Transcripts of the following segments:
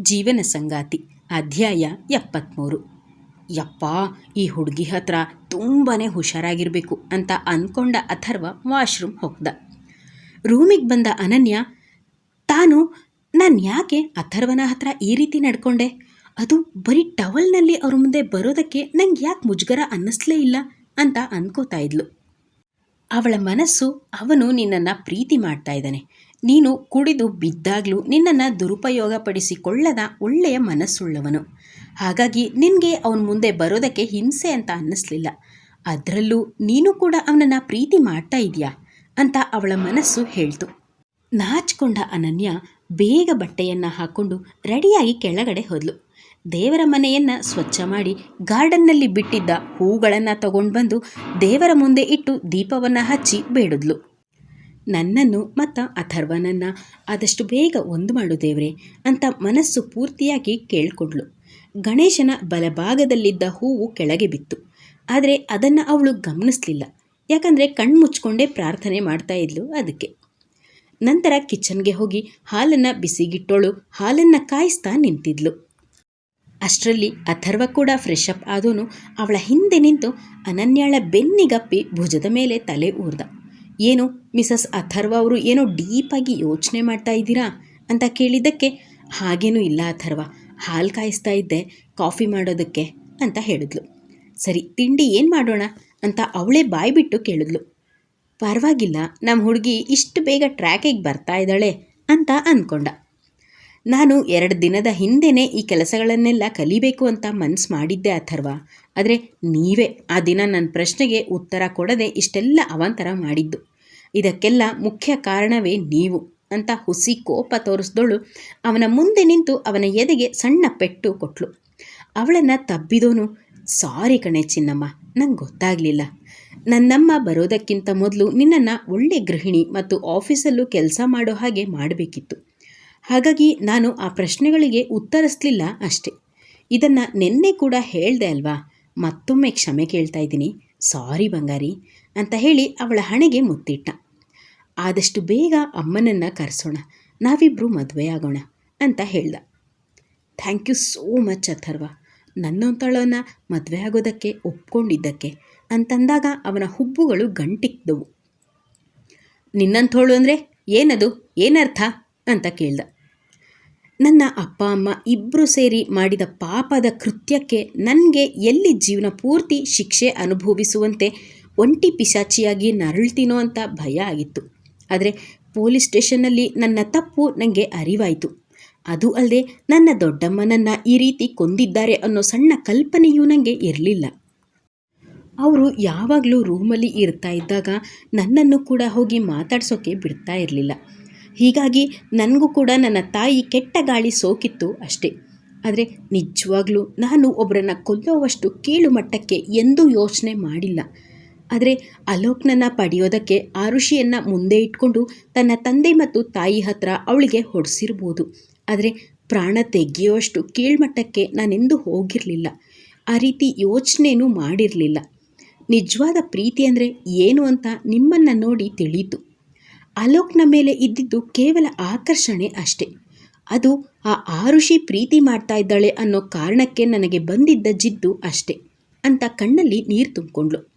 ಜೀವನ ಸಂಗಾತಿ, ಅಧ್ಯಾಯ ಎಪ್ಪತ್ತ್ಮೂರು ಯಪ್ಪ, ಈ ಹುಡುಗಿ ಹತ್ರ ತುಂಬಾ ಹುಷಾರಾಗಿರಬೇಕು ಅಂತ ಅಂದ್ಕೊಂಡ ಅಥರ್ವ ವಾಶ್ರೂಮ್ ಹೋಗ್ದ. ರೂಮಿಗೆ ಬಂದ ಅನನ್ಯ, ತಾನು, ನಾನು ಯಾಕೆ ಅಥರ್ವನ ಹತ್ರ ಈ ರೀತಿ ನಡ್ಕೊಂಡೆ? ಅದು ಬರೀ ಟವಲ್ನಲ್ಲಿ ಅವ್ರ ಮುಂದೆ ಬರೋದಕ್ಕೆ ನಂಗೆ ಯಾಕೆ ಮುಜುಗರ ಅನ್ನಿಸ್ಲೇ ಇಲ್ಲ? ಅಂತ ಅನ್ಕೋತಾ ಇದ್ಲು. ಅವಳ ಮನಸ್ಸು ಅವನು ನಿನ್ನನ್ನು ಪ್ರೀತಿ ಮಾಡ್ತಾ ಇದ್ದಾನೆ. ನೀನು ಕುಡಿದು ಬಿದ್ದಾಗಲೂ ನಿನ್ನನ್ನು ದುರುಪಯೋಗಪಡಿಸಿಕೊಳ್ಳದ ಒಳ್ಳೆಯ ಮನಸ್ಸುಳ್ಳವನು. ಹಾಗಾಗಿ ನಿನಗೆ ಅವನ ಮುಂದೆ ಬರೋದಕ್ಕೆ ಹಿಂಸೆ ಅಂತ ಅನ್ನಿಸ್ಲಿಲ್ಲ. ಅದರಲ್ಲೂ ನೀನು ಕೂಡ ಅವನನ್ನು ಪ್ರೀತಿ ಮಾಡ್ತಾ ಇದೆಯಾ? ಅಂತ ಅವಳ ಮನಸ್ಸು ಹೇಳ್ತು. ನಾಚ್ಕೊಂಡ ಅನನ್ಯ ಬೇಗ ಬಟ್ಟೆಯನ್ನು ಹಾಕ್ಕೊಂಡು ರೆಡಿಯಾಗಿ ಕೆಳಗಡೆ ಹೋದ್ಲು. ದೇವರ ಮನೆಯನ್ನು ಸ್ವಚ್ಛ ಮಾಡಿ ಗಾರ್ಡನ್ನಲ್ಲಿ ಬಿಟ್ಟಿದ್ದ ಹೂಗಳನ್ನು ತಗೊಂಡು ಬಂದು ದೇವರ ಮುಂದೆ ಇಟ್ಟು ದೀಪವನ್ನು ಹಚ್ಚಿ ಬೇಡಿದ್ಲು. ನನ್ನನ್ನು ಮತ್ತು ಅಥರ್ವನನ್ನು ಆದಷ್ಟು ಬೇಗ ಒಂದು ಮಾಡು ದೇವ್ರೆ ಅಂತ ಮನಸ್ಸು ಪೂರ್ತಿಯಾಗಿ ಕೇಳಿಕೊಂಡ್ಳು. ಗಣೇಶನ ಬಲಭಾಗದಲ್ಲಿದ್ದ ಹೂವು ಕೆಳಗೆ ಬಿತ್ತು. ಆದರೆ ಅದನ್ನು ಅವಳು ಗಮನಿಸಲಿಲ್ಲ. ಯಾಕಂದರೆ ಕಣ್ಣು ಮುಚ್ಕೊಂಡೇ ಪ್ರಾರ್ಥನೆ ಮಾಡ್ತಾ ಇದ್ಲು ಅದಕ್ಕೆ. ನಂತರ ಕಿಚನ್ಗೆ ಹೋಗಿ ಹಾಲನ್ನು ಬಿಸಿಗಿಟ್ಟೋಳು, ಹಾಲನ್ನು ಕಾಯಿಸ್ತಾ ನಿಂತಿದ್ಲು. ಅಷ್ಟರಲ್ಲಿ ಅಥರ್ವ ಕೂಡ ಫ್ರೆಶ್ ಅಪ್ ಆದೋನು ಅವಳ ಹಿಂದೆ ನಿಂತು ಅನನ್ಯಾಳ ಬೆನ್ನಿಗಪ್ಪಿ ಭುಜದ ಮೇಲೆ ತಲೆ ಊರ್ದ. ಏನು, ಮಿಸಸ್ ಅಥರ್ವ ಅವರು ಏನೋ ಡೀಪಾಗಿ ಯೋಚನೆ ಮಾಡ್ತಾ ಇದ್ದೀರಾ ಅಂತ ಕೇಳಿದ್ದಕ್ಕೆ ಹಾಗೇನೂ ಇಲ್ಲ ಅಥರ್ವ. ಹಾಲು ಕಾಯಿಸ್ತಾ ಇದ್ದೆ, ಕಾಫಿ ಮಾಡೋದಕ್ಕೆ ಅಂತ ಹೇಳಿದ್ಲು. ಸರಿ, ತಿಂಡಿ ಏನು ಮಾಡೋಣ ಅಂತ ಅವಳೇ ಬಾಯಿ ಬಿಟ್ಟು ಕೇಳಿದ್ಲು. ಪರವಾಗಿಲ್ಲ ನಮ್ಮ ಹುಡುಗಿ ಇಷ್ಟು ಬೇಗ ಟ್ರ್ಯಾಕಿಗೆ ಬರ್ತಾ ಇದ್ದಾಳೆ ಅಂತ ಅಂದ್ಕೊಂಡ ನಾನು ಎರಡು ದಿನದ ಹಿಂದೆನೇ ಈ ಕೆಲಸಗಳನ್ನೆಲ್ಲ ಕಲಿಬೇಕು ಅಂತ ಮನ್ಸು ಮಾಡಿದ್ದೆ ಅಥರ್ವ. ಆದರೆ ನೀವೇ ಆ ದಿನ ನನ್ನ ಪ್ರಶ್ನೆಗೆ ಉತ್ತರ ಕೊಡದೆ ಇಷ್ಟೆಲ್ಲ ಅವಾಂತರ ಮಾಡಿದ್ದು. ಇದಕ್ಕೆಲ್ಲ ಮುಖ್ಯ ಕಾರಣವೇ ನೀವು ಅಂತ ಹುಸಿ ಕೋಪ ತೋರಿಸ್ದೋಳು ಅವನ ಮುಂದೆ ನಿಂತು ಅವನ ಎದೆಗೆ ಸಣ್ಣ ಪೆಟ್ಟು ಕೊಟ್ಲು. ಅವಳನ್ನು ತಬ್ಬಿದೋನು, ಸಾರಿ ಕಣೆ ಚಿನ್ನಮ್ಮ, ನಂಗೆ ಗೊತ್ತಾಗಲಿಲ್ಲ. ನನ್ನಮ್ಮ ಬರೋದಕ್ಕಿಂತ ಮೊದಲು ನಿನ್ನನ್ನು ಒಳ್ಳೆ ಗೃಹಿಣಿ ಮತ್ತು ಆಫೀಸಲ್ಲೂ ಕೆಲಸ ಮಾಡೋ ಹಾಗೆ ಮಾಡಬೇಕಿತ್ತು. ಹಾಗಾಗಿ ನಾನು ಆ ಪ್ರಶ್ನೆಗಳಿಗೆ ಉತ್ತರಿಸಲಿಲ್ಲ ಅಷ್ಟೆ. ಇದನ್ನು ನಿನ್ನೆ ಕೂಡ ಹೇಳಿದೆ ಅಲ್ವಾ? ಮತ್ತೊಮ್ಮೆ ಕ್ಷಮೆ ಕೇಳ್ತಾ ಇದ್ದೀನಿ. ಸಾರಿ ಬಂಗಾರಿ ಅಂತ ಹೇಳಿ ಅವಳ ಹಣೆಗೆ ಮುತ್ತಿಟ್ಟ. ಆದಷ್ಟು ಬೇಗ ಅಮ್ಮನನ್ನು ಕರೆಸೋಣ. ನಾವಿಬ್ಬರು ಮದುವೆ ಆಗೋಣ ಅಂತ ಹೇಳ್ದ. Thank you so much Atharva. ನನ್ನೊಂತಳನ್ನು ಮದುವೆ ಆಗೋದಕ್ಕೆ ಒಪ್ಕೊಂಡಿದ್ದಕ್ಕೆ ಅಂತಂದಾಗ ಅವನ ಹುಬ್ಬುಗಳು ಗಂಟಿಕ್ದವು ನಿನ್ನಂಥೋಳು ಅಂದರೆ ಏನದು? ಏನರ್ಥ? ಅಂತ ಕೇಳ್ದ. ನನ್ನ ಅಪ್ಪ, ಅಮ್ಮ ಇಬ್ಬರು ಸೇರಿ ಮಾಡಿದ ಪಾಪದ ಕೃತ್ಯಕ್ಕೆ ನನಗೆ ಎಲ್ಲಿ ಜೀವನ ಪೂರ್ತಿ ಶಿಕ್ಷೆ ಅನುಭವಿಸುವಂತೆ ಒಂಟಿ ಪಿಶಾಚಿಯಾಗಿ ನರಳ್ತೀನೋ ಅಂತ ಭಯ ಆಗಿತ್ತು. ಆದರೆ ಪೊಲೀಸ್ ಸ್ಟೇಷನ್ನಲ್ಲಿ ನನ್ನ ತಪ್ಪು ನನಗೆ ಅರಿವಾಯಿತು. ಅದು ಅಲ್ಲದೆ ನನ್ನ ದೊಡ್ಡಮ್ಮನನ್ನು ಈ ರೀತಿ ಕೊಂದಿದ್ದಾರೆ ಅನ್ನೋ ಸಣ್ಣ ಕಲ್ಪನೆಯೂ ನನಗೆ ಇರಲಿಲ್ಲ. ಅವರು ಯಾವಾಗಲೂ ರೂಮಲ್ಲಿ ಇರ್ತಾ ಇದ್ದಾಗ ನನ್ನನ್ನು ಕೂಡ ಹೋಗಿ ಮಾತಾಡ್ಸೋಕ್ಕೆ ಬಿಡ್ತಾ ಇರಲಿಲ್ಲ. ಹೀಗಾಗಿ ನನಗೂ ಕೂಡ ನನ್ನ ತಾಯಿ ಕೆಟ್ಟ ಗಾಳಿ ಸೋಕಿತ್ತು ಅಷ್ಟೇ. ಆದರೆ ನಿಜವಾಗ್ಲೂ ನಾನು ಒಬ್ಬರನ್ನು ಕೊಲ್ಲೋವಷ್ಟು ಕೀಳು ಮಟ್ಟಕ್ಕೆ ಎಂದೂ ಯೋಚನೆ ಮಾಡಿಲ್ಲ. ಆದರೆ ಅಲೋಕ್ನನ್ನು ಪಡೆಯೋದಕ್ಕೆ ಆ ಋಷಿಯನ್ನು ಮುಂದೆ ಇಟ್ಕೊಂಡು ತನ್ನ ತಂದೆ ಮತ್ತು ತಾಯಿ ಹತ್ರ ಅವಳಿಗೆ ಹೊಡೆಸಿರ್ಬೋದು. ಆದರೆ ಪ್ರಾಣ ತೆಗೆಯುವಷ್ಟು ಕೀಳ್ಮಟ್ಟಕ್ಕೆ ನಾನೆಂದೂ ಹೋಗಿರಲಿಲ್ಲ. ಆ ರೀತಿ ಯೋಚನೆಯೂ ಮಾಡಿರಲಿಲ್ಲ. ನಿಜವಾದ ಪ್ರೀತಿ ಅಂದರೆ ಏನು ಅಂತ ನಿಮ್ಮನ್ನು ನೋಡಿ ತಿಳಿಯಿತು ಅಲೋಕ್ನ ಮೇಲೆ ಇದ್ದಿದ್ದು ಕೇವಲ ಆಕರ್ಷಣೆ ಅಷ್ಟೆ. ಅದು ಆ ಆರುಷಿ ಪ್ರೀತಿ ಮಾಡ್ತಾ ಇದ್ದಾಳೆ ಅನ್ನೋ ಕಾರಣಕ್ಕೆ ನನಗೆ ಬಂದಿದ್ದ ಜಿದ್ದು ಅಷ್ಟೆ ಅಂತ ಕಣ್ಣಲ್ಲಿ ನೀರು ತುಂಬಿಕೊಂಡ್ಳು.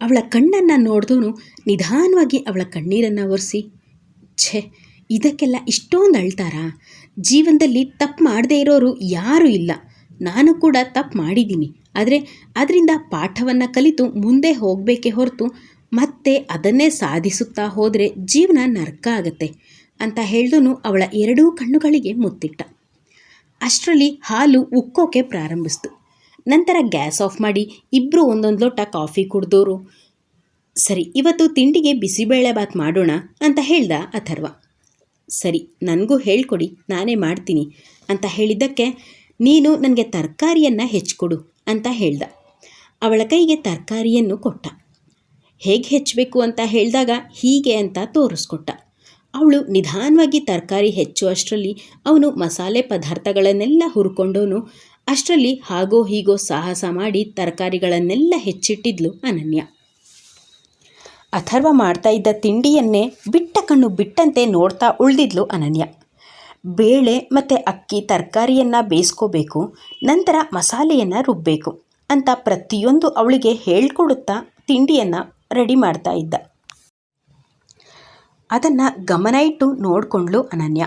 ಅವಳ ಕಣ್ಣನ್ನು ನೋಡಿದವನು ನಿಧಾನವಾಗಿ ಅವಳ ಕಣ್ಣೀರನ್ನು ಒರೆಸಿ, ಛೆ, ಇದಕ್ಕೆಲ್ಲ ಇಷ್ಟೊಂದು ಅಳ್ತಾರಾ? ಜೀವನದಲ್ಲಿ ತಪ್ಪು ಮಾಡದೇ ಇರೋರು ಯಾರೂ ಇಲ್ಲ. ನಾನು ಕೂಡ ತಪ್ಪು ಮಾಡಿದ್ದೀನಿ. ಆದರೆ ಅದರಿಂದ ಪಾಠವನ್ನು ಕಲಿತು ಮುಂದೆ ಹೋಗಬೇಕೇ ಹೊರತು ಮತ್ತೆ ಅದನ್ನೇ ಸಾಧಿಸುತ್ತಾ ಹೋದರೆ ಜೀವನ ನರ್ಕ ಆಗತ್ತೆ ಅಂತ ಹೇಳ್ದೂ ಅವಳ ಎರಡೂ ಕಣ್ಣುಗಳಿಗೆ ಮುತ್ತಿಟ್ಟ. ಅಷ್ಟರಲ್ಲಿ ಹಾಲು ಉಕ್ಕೋಕೆ ಪ್ರಾರಂಭಿಸ್ತು. ನಂತರ ಗ್ಯಾಸ್ ಆಫ್ ಮಾಡಿ ಇಬ್ಬರು ಒಂದೊಂದು ಲೋಟ ಕಾಫಿ ಕುಡ್ದೋರು, ಸರಿ, ಇವತ್ತು ತಿಂಡಿಗೆ ಬಿಸಿಬೇಳೆ ಬಾತ್ ಮಾಡೋಣ ಅಂತ ಹೇಳ್ದ ಅಥರ್ವ. ಸರಿ, ನನಗೂ ಹೇಳ್ಕೊಡಿ, ನಾನೇ ಮಾಡ್ತೀನಿ ಅಂತ ಹೇಳಿದ್ದಕ್ಕೆ, ನೀನು ನನಗೆ ತರಕಾರಿಯನ್ನು ಹೆಚ್ಚಿಕೊಡು ಅಂತ ಹೇಳ್ದ. ಅವಳ ಕೈಗೆ ತರಕಾರಿಯನ್ನು ಕೊಟ್ಟ. ಹೇಗೆ ಹೆಚ್ಚಬೇಕು ಅಂತ ಹೇಳಿದಾಗ ಹೀಗೆ ಅಂತ ತೋರಿಸ್ಕೊಟ್ಟ. ಅವಳು ನಿಧಾನವಾಗಿ ತರಕಾರಿ ಹೆಚ್ಚುವಷ್ಟರಲ್ಲಿ ಅವನು ಮಸಾಲೆ ಪದಾರ್ಥಗಳನ್ನೆಲ್ಲ ಹುರ್ಕೊಂಡವನು. ಅಷ್ಟರಲ್ಲಿ ಹಾಗೋ ಹೀಗೋ ಸಾಹಸ ಮಾಡಿ ತರಕಾರಿಗಳನ್ನೆಲ್ಲ ಹೆಚ್ಚಿಟ್ಟಿದ್ಲು ಅನನ್ಯ. ಅಥರ್ವ ಮಾಡ್ತಾ ಇದ್ದ ತಿಂಡಿಯನ್ನೇ ಬಿಟ್ಟ ಕಣ್ಣು ಬಿಟ್ಟಂತೆ ನೋಡ್ತಾ ಉಳಿದಿದ್ಲು ಅನನ್ಯ. ಬೇಳೆ ಮತ್ತು ಅಕ್ಕಿ ತರಕಾರಿಯನ್ನು ಬೇಯಿಸ್ಕೋಬೇಕು, ನಂತರ ಮಸಾಲೆಯನ್ನು ರುಬ್ಬಬೇಕು ಅಂತ ಪ್ರತಿಯೊಂದು ಅವಳಿಗೆ ಹೇಳ್ಕೊಡುತ್ತಾ ತಿಂಡಿಯನ್ನು ರೆಡಿ ಮಾಡ್ತಾ ಇದ್ದ. ಅದನ್ನು ಗಮನ ಇಟ್ಟು ನೋಡಿಕೊಂಡ್ಲು ಅನನ್ಯ.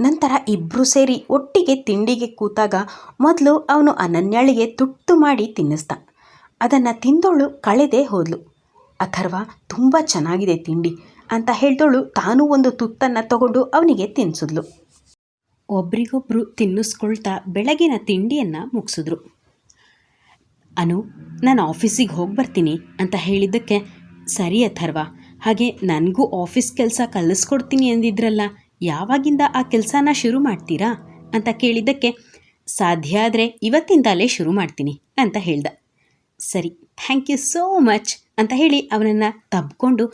ನಂತರ ಇಬ್ಬರು ಸೇರಿ ಒಟ್ಟಿಗೆ ತಿಂಡಿಗೆ ಕೂತಾಗ ಮೊದಲು ಅವನು ಅನನ್ಯಳಿಗೆ ತುಟ್ಟು ಮಾಡಿ ತಿನ್ನಿಸ್ದ. ಅದನ್ನು ತಿಂದೋಳು ಕಳೆದೇ ಹೋದ್ಲು. ಅಥರ್ವ, ತುಂಬ ಚೆನ್ನಾಗಿದೆ ತಿಂಡಿ ಅಂತ ಹೇಳ್ದೋಳು ತಾನೂ ಒಂದು ತುತ್ತನ್ನು ತಗೊಂಡು ಅವನಿಗೆ ತಿನ್ನಿಸಿದ್ಲು ಒಬ್ರಿಗೊಬ್ರು ತಿನ್ನಿಸ್ಕೊಳ್ತಾ ಬೆಳಗಿನ ತಿಂಡಿಯನ್ನು ಮುಗಿಸಿದ್ರು. ಅನು, ನಾನು ಆಫೀಸಿಗೆ ಹೋಗಿ ಬರ್ತೀನಿ ಅಂತ ಹೇಳಿದ್ದಕ್ಕೆ, ಸರಿ ಅಥರ್ವ, ಹಾಗೆ ನನಗೂ ಆಫೀಸ್ ಕೆಲಸ ಕಲಿಸ್ಕೊಡ್ತೀನಿ ಅಂದಿದ್ರಲ್ಲ, ಯಾವಾಗಿಂದ ಆ ಕೆಲಸನ ಶುರು ಮಾಡ್ತೀರಾ? ಅಂತ ಕೇಳಿದ್ದಕ್ಕೆ, ಸಾಧ್ಯ ಆದರೆ ಇವತ್ತಿಂದಲೇ ಶುರು ಮಾಡ್ತೀನಿ, ಅಂತ ಹೇಳ್ದ. ಸರಿ ಥ್ಯಾಂಕ್ ಯು ಸೋ ಮಚ್ ಅಂತ ಹೇಳಿ ಅವನನ್ನು ತಬ್ಕೊಂಡು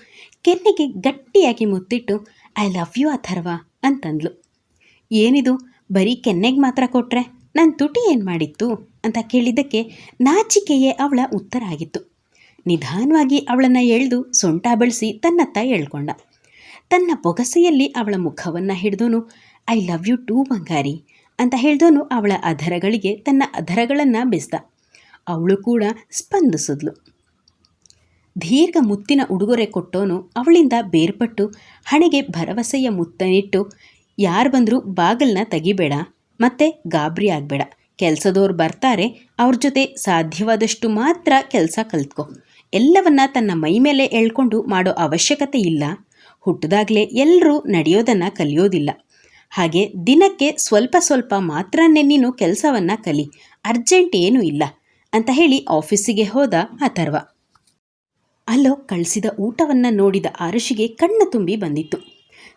ಕೆನ್ನೆಗೆ ಗಟ್ಟಿಯಾಗಿ ಮುತ್ತಿಟ್ಟು ಐ ಲವ್ ಯು ಅಥರ್ವ, ಅಂತಂದ್ಲು. ಏನಿದು, ಬರೀ ಕೆನ್ನೆಗೆ ಮಾತ್ರ ಕೊಟ್ಟರೆ ನನ್ನ ತುಟಿ ಏನು ಮಾಡಿತ್ತು? ಅಂತ ಕೇಳಿದ್ದಕ್ಕೆ ನಾಚಿಕೆಯೇ ಅವಳ ಉತ್ತರ ಆಗಿತ್ತು. ನಿಧಾನವಾಗಿ ಅವಳನ್ನು ಎಳೆದು ಸೊಂಟ ಬಳಸಿ ತನ್ನತ್ತ ಎಳ್ಕೊಂಡ. ತನ್ನ ಬೊಗಸೆಯಲ್ಲಿ ಅವಳ ಮುಖವನ್ನು ಹಿಡಿದೋನು, ಐ ಲವ್ ಯು ಟೂ, ಬಂಗಾರಿ ಅಂತ ಹೇಳ್ದೋನು ಅವಳ ಅಧರಗಳಿಗೆ ತನ್ನ ಅಧರಗಳನ್ನು ಬೆಸ್ದ. ಅವಳು ಕೂಡ ಸ್ಪಂದಿಸಿದ್ಲು. ದೀರ್ಘ ಮುತ್ತಿನ ಉಡುಗೊರೆ ಕೊಟ್ಟೋನು ಅವಳಿಂದ ಬೇರ್ಪಟ್ಟು ಹಣೆಗೆ ಭರವಸೆಯ ಮುತ್ತನಿಟ್ಟು, ಯಾರು ಬಂದರೂ ಬಾಗಲ್ನ ತೆಗಿಬೇಡ, ಮತ್ತೆ ಗಾಬರಿ ಆಗಬೇಡ. ಕೆಲಸದವ್ರು ಬರ್ತಾರೆ, ಅವ್ರ ಜೊತೆ ಸಾಧ್ಯವಾದಷ್ಟು ಮಾತ್ರ ಕೆಲಸ ಕಲ್ತ್ಕೊ. ಎಲ್ಲವನ್ನ ತನ್ನ ಮೈ ಮೇಲೆ ಎಳ್ಕೊಂಡು ಮಾಡೋ ಅವಶ್ಯಕತೆ ಇಲ್ಲ. ಹುಟ್ಟಿದಾಗಲೇ ಎಲ್ಲರೂ ನಡೆಯೋದನ್ನು ಕಲಿಯೋದಿಲ್ಲ. ಹಾಗೆ ದಿನಕ್ಕೆ ಸ್ವಲ್ಪ ಸ್ವಲ್ಪ ಮಾತ್ರ ನೀನು ಕೆಲಸವನ್ನು ಕಲಿ, ಅರ್ಜೆಂಟ್ ಏನೂ ಇಲ್ಲ ಅಂತ ಹೇಳಿ ಆಫೀಸಿಗೆ ಹೋದ ಅಥರ್ವ. ಅಲ್ಲೋ ಕಳಿಸಿದ ಊಟವನ್ನು ನೋಡಿದ ಆರುಷಿಗೆ ಕಣ್ಣು ತುಂಬಿ ಬಂದಿತ್ತು.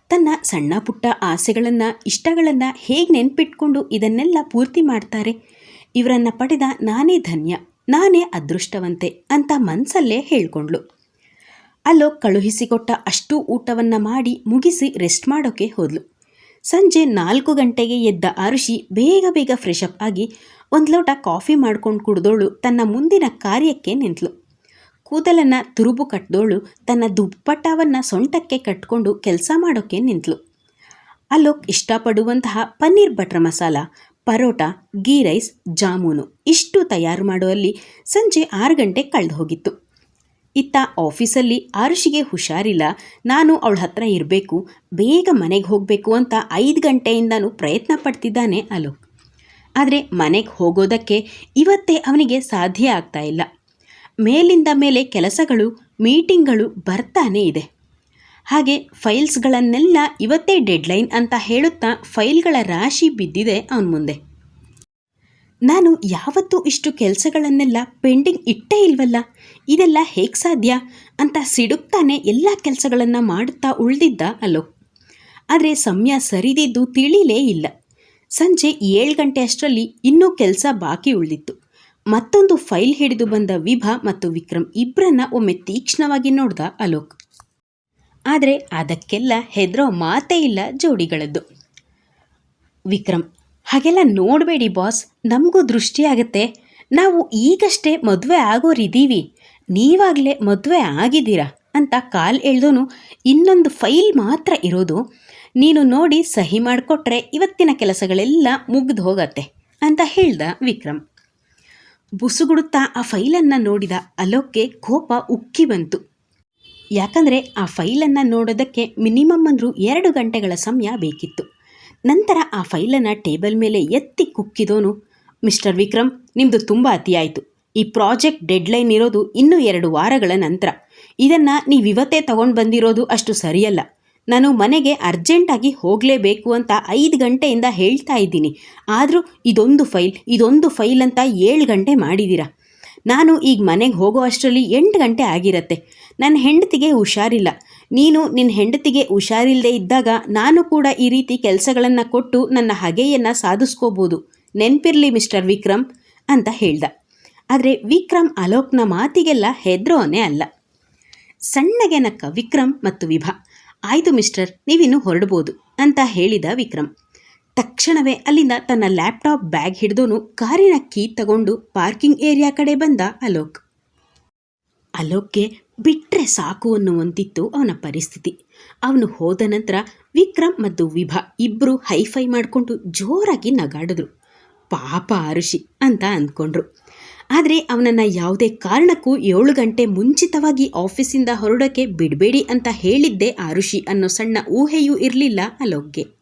ತನ್ನ ಸಣ್ಣ ಪುಟ್ಟ ಆಸೆಗಳನ್ನು, ಇಷ್ಟಗಳನ್ನು ಹೇಗೆ ನೆನ್ಪಿಟ್ಕೊಂಡು ಇದನ್ನೆಲ್ಲ ಪೂರ್ತಿ ಮಾಡ್ತಾರೆ? ಇವರನ್ನು ಪಡೆದ ನಾನೇ ಧನ್ಯ, ನಾನೇ ಅದೃಷ್ಟವಂತೆ ಅಂತ ಮನಸ್ಸಲ್ಲೇ ಹೇಳ್ಕೊಂಡ್ಳು. ಅಲ್ಲೋ ಕಳುಹಿಸಿಕೊಟ್ಟ ಅಷ್ಟು ಊಟವನ್ನು ಮಾಡಿ ಮುಗಿಸಿ ರೆಸ್ಟ್ ಮಾಡೋಕ್ಕೆ ಹೋದ್ಲು. ಸಂಜೆ ನಾಲ್ಕು ಗಂಟೆಗೆ ಎದ್ದ ಆರುಷಿ ಬೇಗ ಬೇಗ ಫ್ರೆಶ್ ಆಗಿ ಒಂದು ಲೋಟ ಕಾಫಿ ಮಾಡ್ಕೊಂಡು ಕುಡ್ದೋಳು ತನ್ನ ಮುಂದಿನ ಕಾರ್ಯಕ್ಕೆ ನಿಂತಳು. ಕೂದಲನ್ನು ತುರುಬು ಕಟ್ಟದೋಳು ತನ್ನ ದುಪ್ಪಟ್ಟವನ್ನು ಸೊಂಟಕ್ಕೆ ಕಟ್ಕೊಂಡು ಕೆಲಸ ಮಾಡೋಕ್ಕೆ ನಿಂತಳು ಅಲೋಕ್ ಇಷ್ಟಪಡುವಂತಹ ಪನ್ನೀರ್ ಬಟರ್ ಮಸಾಲ, ಪರೋಟ, ಗೀ ರೈಸ್, ಜಾಮೂನು ಇಷ್ಟು ತಯಾರು ಮಾಡುವಲ್ಲಿ ಸಂಜೆ ಆರು ಗಂಟೆ ಕಳೆದು ಹೋಗಿತ್ತು. ಇತ್ತ ಆಫೀಸಲ್ಲಿ ಆರುಷಿಗೆ ಹುಷಾರಿಲ್ಲ, ನಾನು ಅವಳ ಹತ್ರ ಇರಬೇಕು, ಬೇಗ ಮನೆಗೆ ಹೋಗಬೇಕು ಅಂತ ಐದು ಗಂಟೆಯಿಂದನೂ ಪ್ರಯತ್ನ ಪಡ್ತಿದ್ದಾನೆ ಅಲೋಕ್. ಆದರೆ ಮನೆಗೆ ಹೋಗೋದಕ್ಕೆ ಇವತ್ತೇ ಅವನಿಗೆ ಸಾಧ್ಯ ಆಗ್ತಾ ಇಲ್ಲ. ಮೇಲಿಂದ ಮೇಲೆ ಕೆಲಸಗಳು, ಮೀಟಿಂಗ್ಗಳು ಬರ್ತಾನೆ ಇದೆ. ಹಾಗೆ ಫೈಲ್ಸ್ಗಳನ್ನೆಲ್ಲ ಇವತ್ತೇ ಡೆಡ್ಲೈನ್ ಅಂತ ಹೇಳುತ್ತಾ ಫೈಲ್ಗಳ ರಾಶಿ ಬಿದ್ದಿದೆ ಅವನ ಮುಂದೆ. ನಾನು ಯಾವತ್ತೂ ಇಷ್ಟು ಕೆಲಸಗಳನ್ನೆಲ್ಲ ಪೆಂಡಿಂಗ್ ಇಟ್ಟೇ ಇಲ್ವಲ್ಲ? ಇದೆಲ್ಲ ಹೇಗೆ ಸಾಧ್ಯ? ಅಂತ ಸಿಡುಕ್ತಾನೆ ಎಲ್ಲ ಕೆಲಸಗಳನ್ನು ಮಾಡುತ್ತಾ ಉಳಿದಿದ್ದ ಅಲೋ. ಆದರೆ ಸಮಯ ಸರಿದಿದ್ದು ತಿಳಿಲೇ ಇಲ್ಲ. ಸಂಜೆ ಏಳು ಗಂಟೆ ಅಷ್ಟರಲ್ಲಿ ಇನ್ನೂ ಕೆಲಸ ಬಾಕಿ ಉಳಿದಿತ್ತು. ಮತ್ತೊಂದು ಫೈಲ್ ಹಿಡಿದು ಬಂದ ವಿಭಾ ಮತ್ತು ವಿಕ್ರಮ್ ಇಬ್ಬರನ್ನ ಒಮ್ಮೆ ತೀಕ್ಷ್ಣವಾಗಿ ನೋಡ್ದ ಅಲೋಕ್. ಆದರೆ ಅದಕ್ಕೆಲ್ಲ ಹೆದರೋ ಮಾತೇ ಇಲ್ಲ ಜೋಡಿಗಳದ್ದು. ವಿಕ್ರಮ್, ಹಾಗೆಲ್ಲ ನೋಡಬೇಡಿ ಬಾಸ್, ನಮಗೂ ದೃಷ್ಟಿಯಾಗತ್ತೆ ನಾವು ಈಗಷ್ಟೇ ಮದುವೆ ಆಗೋರಿದ್ದೀವಿ ನೀವಾಗಲೇ ಮದುವೆ ಆಗಿದ್ದೀರಾ ಅಂತ ಕಾಲ್ ಎಳ್ದೋನು ಇನ್ನೊಂದು ಫೈಲ್ ಮಾತ್ರ ಇರೋದು. ನೀನು ನೋಡಿ ಸಹಿ ಮಾಡಿಕೊಟ್ರೆ ಇವತ್ತಿನ ಕೆಲಸಗಳೆಲ್ಲ ಮುಗ್ದು ಹೋಗತ್ತೆ ಅಂತ ಹೇಳ್ದ ವಿಕ್ರಮ್. ಬುಸುಗುಡುತ್ತಾ ಆ ಫೈಲನ್ನು ನೋಡಿದ ಅಲೋಕ್ಗೆ ಕೋಪ ಉಕ್ಕಿ ಬಂತು. ಯಾಕಂದರೆ ಆ ಫೈಲನ್ನು ನೋಡೋದಕ್ಕೆ ಮಿನಿಮಮ್ ಅಂದರೂ ಎರಡು ಗಂಟೆಗಳ ಸಮಯ ಬೇಕಿತ್ತು. ನಂತರ ಆ ಫೈಲನ್ನು ಟೇಬಲ್ ಮೇಲೆ ಎತ್ತಿ ಕುಕ್ಕಿದೋನು, ಮಿಸ್ಟರ್ ವಿಕ್ರಮ್ ನಿಮ್ಮದು ತುಂಬ ಅತಿಯಾಯಿತು ಈ ಪ್ರಾಜೆಕ್ಟ್ ಡೆಡ್ಲೈನ್ ಇರೋದು ಇನ್ನೂ ಎರಡು ವಾರಗಳ ನಂತರ. ಇದನ್ನು ನೀವು ಇವತ್ತೇ ತಗೊಂಡು ಬಂದಿರೋದು ಅಷ್ಟು ಸರಿಯಲ್ಲ. ನಾನು ಮನೆಗೆ ಅರ್ಜೆಂಟಾಗಿ ಹೋಗಲೇಬೇಕು ಅಂತ ಐದು ಗಂಟೆಯಿಂದ ಹೇಳ್ತಾ ಇದ್ದೀನಿ. ಆದರೂ ಇದೊಂದು ಫೈಲ್ ಇದೊಂದು ಫೈಲ್ ಅಂತ ಏಳು ಗಂಟೆ ಮಾಡಿದ್ದೀರಾ ನಾನು ಈಗ ಮನೆಗೆ ಹೋಗೋ ಅಷ್ಟರಲ್ಲಿ ಎಂಟು ಗಂಟೆ ಆಗಿರತ್ತೆ. ನನ್ನ ಹೆಂಡತಿಗೆ ಹುಷಾರಿಲ್ಲ. ನೀನು ನಿನ್ನ ಹೆಂಡತಿಗೆ ಹುಷಾರಿಲ್ಲದೆ ಇದ್ದಾಗ ನಾನು ಕೂಡ ಈ ರೀತಿ ಕೆಲಸಗಳನ್ನು ಕೊಟ್ಟು ನನ್ನ ಹಗೆಯನ್ನು ಸಾಧಿಸ್ಕೋಬೋದು. ನೆನಪಿರಲಿ ಮಿಸ್ಟರ್ ವಿಕ್ರಮ್ ಅಂತ ಹೇಳ್ದ. ಆದರೆ ವಿಕ್ರಮ್ ಅಲೋಕ್ನ ಮಾತಿಗೆಲ್ಲ ಹೆದ್ರೋನೇ ಅಲ್ಲ. ಸಣ್ಣಗೆ ನಕ್ಕ ವಿಕ್ರಮ್ ಮತ್ತು ವಿಭಾ ಆಯಿತು ಮಿಸ್ಟರ್, ನೀವಿನ್ನು ಹೊರಡ್ಬೋದು ಅಂತ ಹೇಳಿದ ವಿಕ್ರಮ್. ತಕ್ಷಣವೇ ಅಲ್ಲಿಂದ ತನ್ನ ಲ್ಯಾಪ್ಟಾಪ್ ಬ್ಯಾಗ್ ಹಿಡಿದೋನು ಕಾರಿನ ಕೀ ತಗೊಂಡು ಪಾರ್ಕಿಂಗ್ ಏರಿಯಾ ಕಡೆ ಬಂದ ಅಲೋಕ್. ಅಲೋಕ್ಗೆ ಬಿಟ್ಟರೆ ಸಾಕು ಅನ್ನುವಂತಿತ್ತು ಅವನ ಪರಿಸ್ಥಿತಿ. ಅವನು ಹೋದ ನಂತರ ವಿಕ್ರಮ್ ಮತ್ತು ವಿಭಾ ಇಬ್ಬರು ಹೈಫೈ ಮಾಡಿಕೊಂಡು ಜೋರಾಗಿ ನಗಾಡಿದ್ರು. ಪಾಪ ಅರುಷಿ ಅಂತ ಅಂದ್ಕೊಂಡ್ರು. ಆದರೆ ಅವನನ್ನು ಯಾವುದೇ ಕಾರಣಕ್ಕೂ ಏಳು ಗಂಟೆ ಮುಂಚಿತವಾಗಿ ಆಫೀಸಿಂದ ಹೊರಡೋಕೆ ಬಿಡಬೇಡಿ ಅಂತ ಹೇಳಿದ್ದೆ ಆರುಷಿ ಅನ್ನೋ ಸಣ್ಣ ಊಹೆಯೂ ಇರಲಿಲ್ಲ ಅಲೋಕ್ಗೆ.